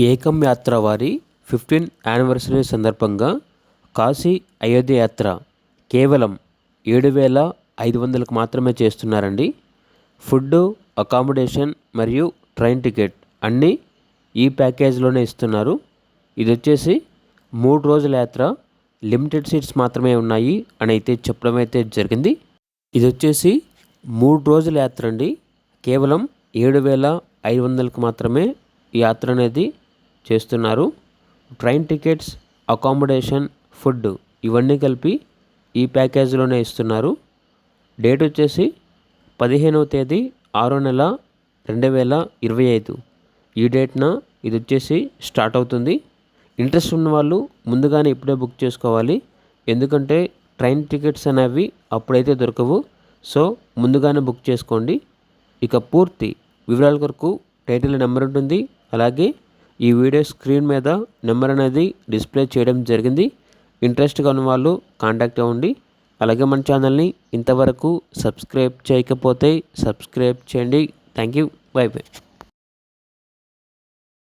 ఏకం యాత్ర వారి ఫిఫ్టీన్ యానివర్సరీ సందర్భంగా కాశీ అయోధ్య యాత్ర కేవలం ఏడు వేల ఐదు వందలకు మాత్రమే చేస్తున్నారండి. ఫుడ్డు అకామిడేషన్ మరియు ట్రైన్ టికెట్ అన్నీ ఈ ప్యాకేజ్లోనే ఇస్తున్నారు. ఇది వచ్చేసి మూడు రోజుల యాత్ర లిమిటెడ్ సీట్స్ మాత్రమే ఉన్నాయి అని అయితే చెప్పడం అయితే జరిగింది. ఇది వచ్చేసి మూడు రోజుల యాత్ర అండి. కేవలం ఏడు వేల ఐదు వందలకు మాత్రమే యాత్ర అనేది చేస్తున్నారు. ట్రైన్ టికెట్స్ అకామిడేషన్ ఫుడ్ ఇవన్నీ కలిపి ఈ ప్యాకేజీలోనే ఇస్తున్నారు. డేట్ వచ్చేసి పదిహేనవ తేదీ ఆరో నెల రెండు వేల ఇరవై ఐదు. ఈ డేట్న ఇది వచ్చేసి స్టార్ట్ అవుతుంది. ఇంట్రెస్ట్ ఉన్న వాళ్ళు ముందుగానే ఇప్పుడే బుక్ చేసుకోవాలి. ఎందుకంటే ట్రైన్ టికెట్స్ అనేవి అప్పుడైతే దొరకవు. సో ముందుగానే బుక్ చేసుకోండి. ఇక పూర్తి వివరాల కొరకు టైటిల్ నెంబర్ ఉంటుంది. అలాగే ఈ వీడియో స్క్రీన్ మీద నెంబర్ అనేది డిస్ప్లే చేయడం జరిగింది. ఇంట్రెస్ట్గా ఉన్న వాళ్ళు కాంటాక్ట్ అవ్వండి. అలాగే మన ఛానల్ని ఇంతవరకు సబ్స్క్రైబ్ చేయకపోతే సబ్స్క్రైబ్ చేయండి. Thank you bye bye.